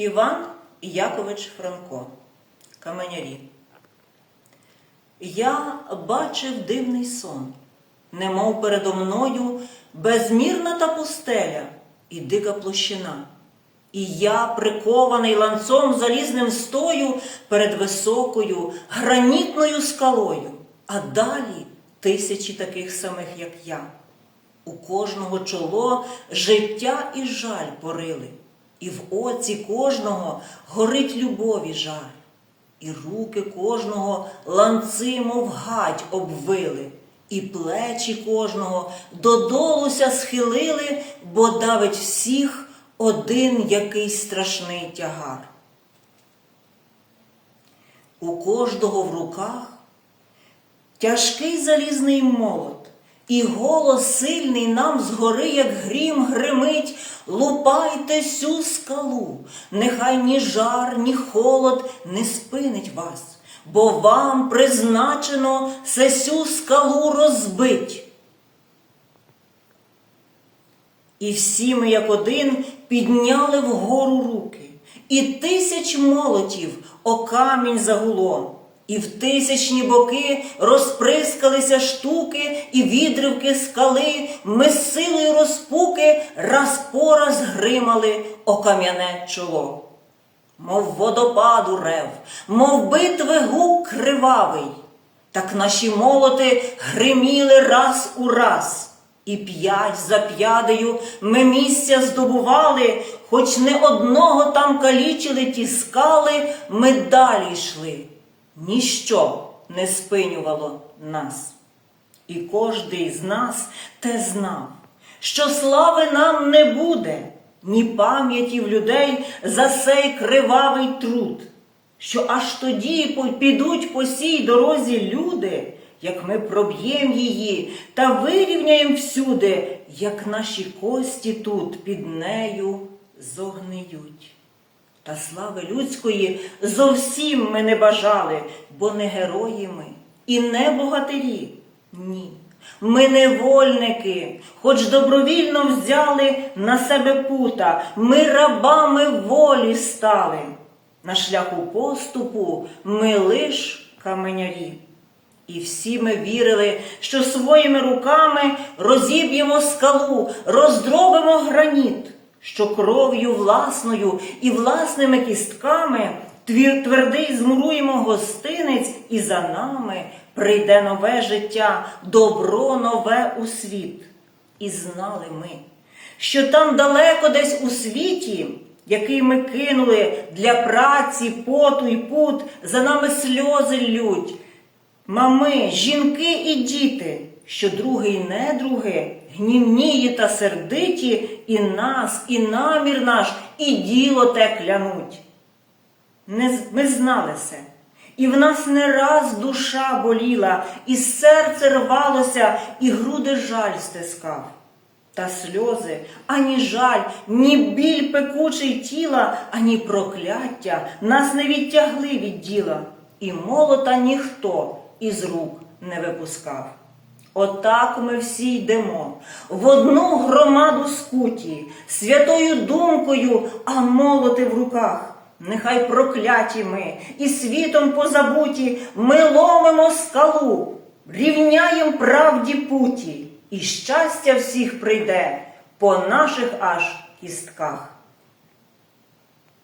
Іван Якович Франко. Каменярі. Я бачив дивний сон, немов передо мною безмірна та пустеля і дика площина. І я, прикований ланцом залізним стою перед високою гранітною скалою, а далі тисячі таких самих, як я. У кожного чоло життя і жаль порили, і в оці кожного горить любові жар, і руки кожного ланци, мов гать, обвили, і плечі кожного додолуся схилили, бо давить всіх один якийсь страшний тягар. У кожного в руках тяжкий залізний молот, і голос сильний нам згори, як грім, гримить, лупайте сю скалу, нехай ні жар, ні холод не спинить вас, бо вам призначено сесю скалу розбить. І всі ми, як один, підняли вгору руки, і тисяч молотів о камінь загуло, і в тисячні боки розприскалися штуки і відривки скали, ми силою розпуки раз по раз гримали о кам'яне чоло. Мов водопаду рев, мов битви гук кривавий, так наші молоти гриміли раз у раз. І п'ять за п'ядею ми місця здобували, хоч не одного там калічили ті скали, ми далі йшли. Ніщо не спинювало нас. І кожний з нас те знав, що слави нам не буде, ні пам'яті в людей за сей кривавий труд, що аж тоді підуть по сій дорозі люди, як ми проб'єм її та вирівняєм всюди, як наші кості тут під нею зогниють. Та слави людської зовсім ми не бажали, бо не герої ми і не богатирі. Ні. Ми невольники, хоч добровільно взяли на себе пута, ми рабами волі стали. На шляху поступу ми лиш каменярі. І всі ми вірили, що своїми руками розіб'ємо скалу, роздробимо граніт, що кров'ю власною і власними кістками твердий змуруємо гостинець, і за нами прийде нове життя, добро нове у світ. І знали ми, що там далеко десь у світі, який ми кинули для праці, поту й пут, за нами сльози лють. Мами, жінки і діти, що другий недруги, гнівнії та сердиті, і нас, і намір наш, і діло те клянуть. Не, ми знали це, і в нас не раз душа боліла, і серце рвалося, і груди жаль стискав. Та сльози, ані жаль, ні біль пекучий тіла, ані прокляття нас не відтягли від діла, і молота ніхто із рук не випускав. Отак ми всі йдемо в одну громаду скуті, святою думкою, а молоти в руках. Нехай прокляті ми і світом позабуті, ми ломимо скалу, рівняєм правді путі, і щастя всіх прийде по наших аж кістках.